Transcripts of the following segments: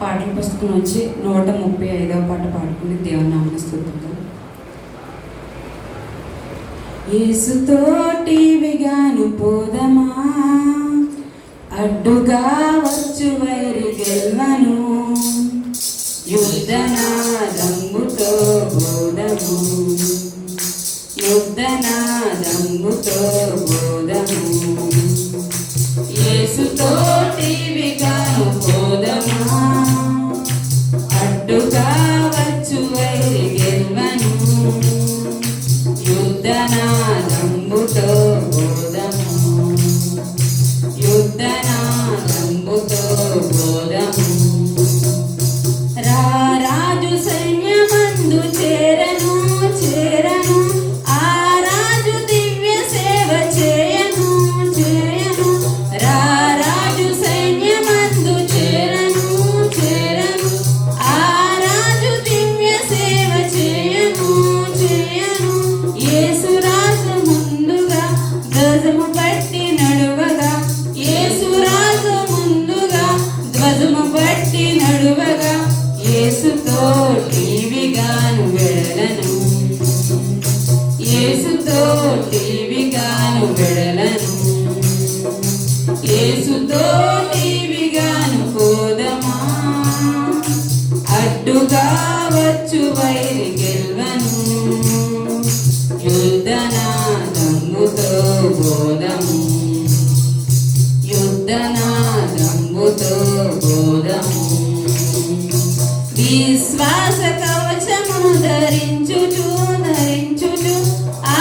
పాటల పుస్తకం నుంచి నూట ముప్పై ఐదవ పాట పాడుకుని దేవుని నామని స్థుతిద్దాం యేసుతోటి విగాను పోదమా? అడ్డుగా వచ్చు వైరి గెల్వను యేసుతోటి విగాను అడ్డుగా వచ్చు వైరి గెల్వను. యుద్ధనాదంబుతో బోధము. యుద్ధనాదంబుతో బోధము. విశ్వాస కవచమును ధరించుచు ధరించుచు ఆ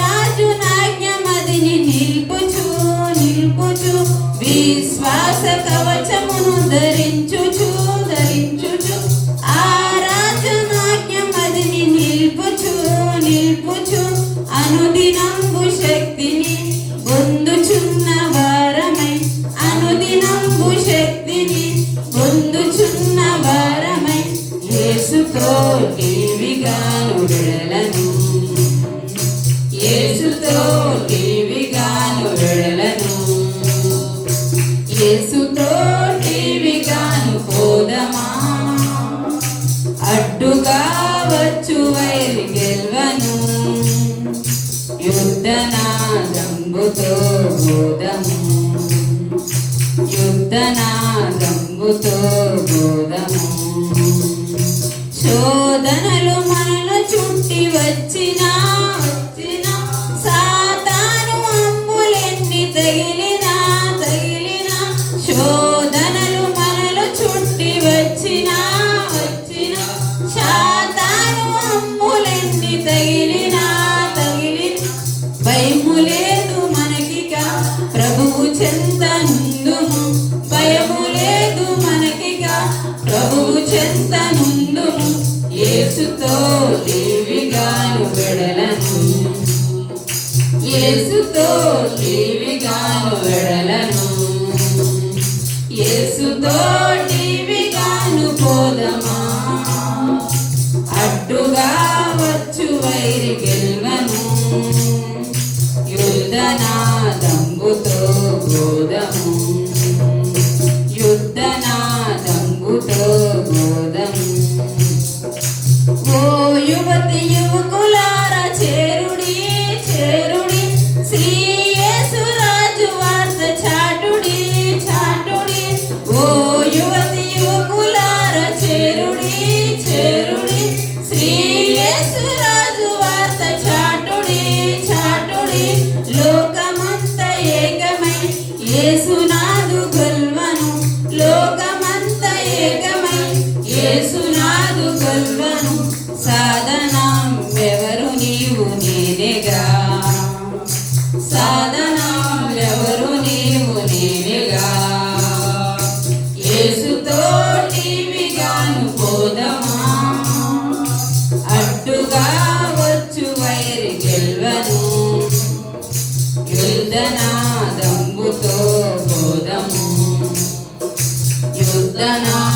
రాజు నాజ్ఞమదిని నిల్పుచు నిల్పుచు. విశ్వాస కవచమును ధరించుచు ధరించు అనుదినంబు శక్తిని పొందుచున్న వారమై. అనుదినంబు శక్తిని పొందుచున్న వారమై. యేసుతో యేసుతో యేసుతో పోదమా? అడ్డుగా వచ్చువై యుద్ధనాదంబుతో బోధము. యుద్ధనాదంబుతో బోధము. యేసుతో దేవిగాను వెడలను. యేసుతో దేవిగాను పోదమా? అడ్డుగా వచ్చు వైరి గెలు కావచ్చు వైరి గెల్వను. యుద్ధనాదంబుతో బోధము. యుద్ధనా